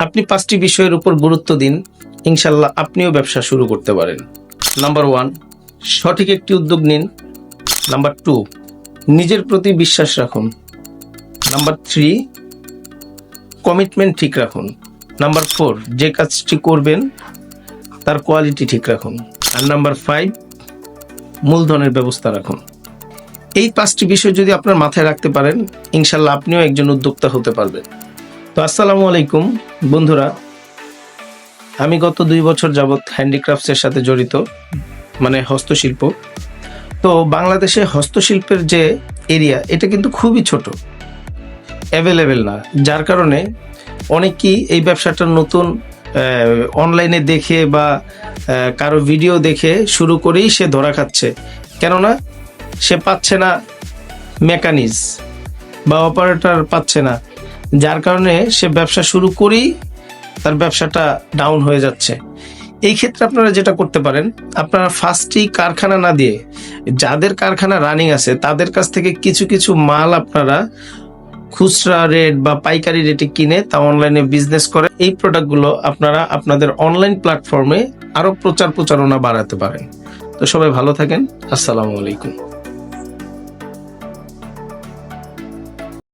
আপনি পাঁচটি বিষয়ের উপর গুরুত্ব দিন, ইনশাল্লাহ আপনিও ব্যবসা শুরু করতে পারেন। নাম্বার ওয়ান, সঠিক একটি উদ্যোগ নিন। নাম্বার টু, নিজের প্রতি বিশ্বাস রাখুন। নাম্বার থ্রি, কমিটমেন্ট ঠিক রাখুন। নাম্বার ফোর, যে কাজটি করবেন, তার কোয়ালিটি ঠিক রাখুন। আর নাম্বার ফাইভ, মূলধনের ব্যবস্থা রাখুন। এই পাঁচটি বিষয় যদি আপনার মাথায় রাখতে পারেন, ইনশাল্লাহ আপনিও একজন উদ্যোক্তা হতে পারবেন। তো আসসালামু আলাইকুম, বন্ধুরা। আমি গত দুই বছর যাবৎ হ্যান্ডিক্রাফটসের সাথে জড়িত মানে হস্তশিল্প। তো বাংলাদেশে হস্তশিল্পের যে এরিয়া, এটা কিন্তু খুবই ছোট অ্যাভেলেবেল না। যার কারণে অনেকেই এই ব্যবসাটা নতুন অনলাইনে দেখে বা কারও ভিডিও দেখে শুরু করেই সে ধরা খাচ্ছে। কেননা, সে পাচ্ছে না মেকানিজ বা অপারেটর পাচ্ছে না। যার কারণে সে ব্যবসা শুরু করেই তার ব্যবসাটা ডাউন হয়ে যাচ্ছে। এই ক্ষেত্রে আপনারা যেটা করতে পারেন, আপনারা ফার্স্টেই কারখানা না দিয়ে, যাদের কারখানা রানিং আছে, তাদের কাছ থেকে কিছু কিছু মাল আপনারা খুচরা রেট বা পাইকারি রেটে কিনে তা অনলাইনে বিজনেস করে, এই প্রোডাক্টগুলো আপনারা আপনাদের অনলাইন প্ল্যাটফর্মে আরও প্রচার প্রচারণা বাড়াতে পারেন। তো সবাই ভালো থাকেন। আসসালামু আলাইকুম।